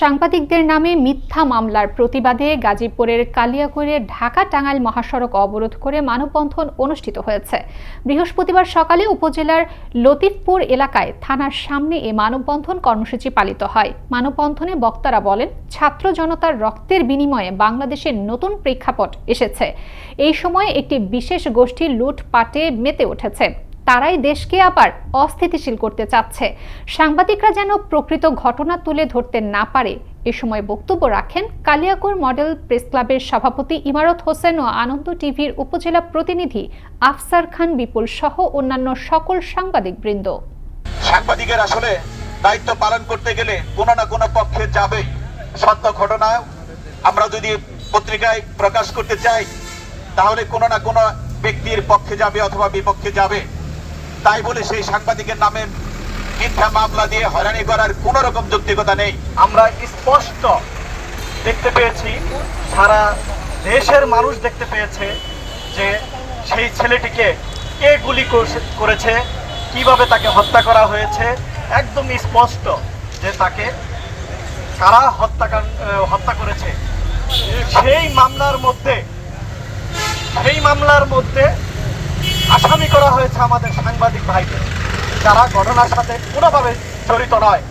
সাংবাদিকদের নামে মিথ্যা মামলার প্রতিবাদে গাজীপুরের কালিয়াকৈরে ঢাকা টাঙ্গাইল মহাসড়ক অবরোধ করে মানববন্ধন অনুষ্ঠিত হয়েছে। বৃহস্পতিবার সকালে উপজেলার লতিফপুর এলাকায় থানার সামনে এ মানববন্ধন কর্মসূচি পালিত হয়। মানববন্ধনে বক্তারা বলেন, ছাত্র জনতার রক্তের বিনিময়ে বাংলাদেশের নতুন প্রেক্ষাপট এসেছে। এই সময়ে একটি বিশেষ গোষ্ঠী লুটপাটে মেতে উঠেছে। তারাই দেশকে আবার অস্থিতিশীল করতে চাচ্ছে। সাংবাদিকরা যেন প্রকৃত ঘটনা তুলে ধরতে না পারে, এ সময় বক্তব্য রাখেন কালিয়াকৈর মডেল প্রেস ক্লাবের সভাপতি ইমারত হোসেন ও আনন্দ টিভির উপজেলা প্রতিনিধি আফসার খান বিপুল সহ অন্যান্য সকল সাংবাদিক বৃন্দ সাংবাদিকের আসলে দায়িত্ব পালন করতে গেলে কোনো না কোনো পক্ষে যাবে সত্য ঘটনা আমরা যদি পত্রিকায় প্রকাশ করতে চাই, তাহলে কোনো না কোনো ব্যক্তির পক্ষে যাবে অথবা বিপক্ষে যাবে। তাই বলে সেই সাংবাদিকের নামে মিথ্যা মামলা দিয়ে হয়রানি করার কোনো রকম যৌক্তিকতা নেই। আমরা স্পষ্ট দেখতে পেয়েছি, সারা দেশের মানুষ দেখতে পেয়েছে যে সেই ছেলেটিকে কে গুলি করেছে কীভাবে তাকে হত্যা করা হয়েছে, একদম স্পষ্ট যে তাকে কারা হত্যাকাণ্ড হত্যা করেছে। সেই মামলার মধ্যে, সেই মামলার মধ্যে আসামি করা হয়েছে আমাদের সাংবাদিক ভাইকে। যারা ঘটনার সাথে কোনোভাবে জড়িত নয়।